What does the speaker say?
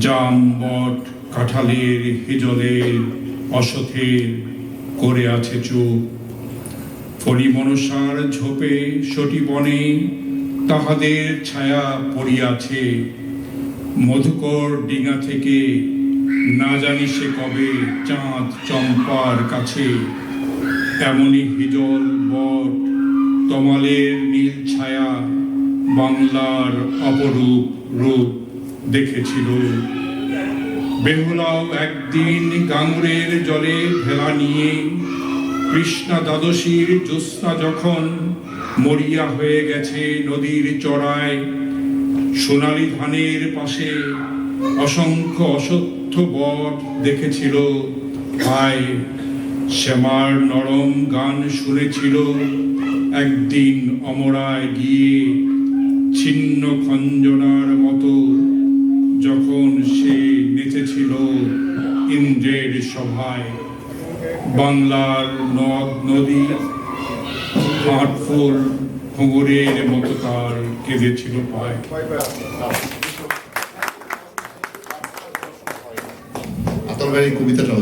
জাম বট কাঁঠালের হিজলের অসথের করে আছে ফণি মনসার ঝোপে সটি বনে তাহাদের ছায়া পড়িয়াছে। মধুকর ডিঙা থেকে না জানি সে কবে চাঁদ চম্পার কাছে। এমনই হিজল, বট, তমালের নীল ছায়া বাংলার অপরূপ রূপ। দেখেছিল বেহুলাও একদিন গাঙ্গুরের জলে ভেলা নিয়ে কৃষ্ণা দ্বাদশীর জ্যোৎস্না যখন মরিয়া হয়ে গেছে নদীর চড়ায়, সোনালি ধানের পাশে অসংখ্য অসত্য বট দেখেছিল। হায়, শ্যামার নরম গান শুনেছিল একদিন অমরায় গিয়ে ছিন্ন খঞ্জনার মতো ইন্দ্রের সভায় বাংলার নদ নদী হাটফুল ঘুঙুরের মতো তার কেঁদেছিল পায়। কবিতাটা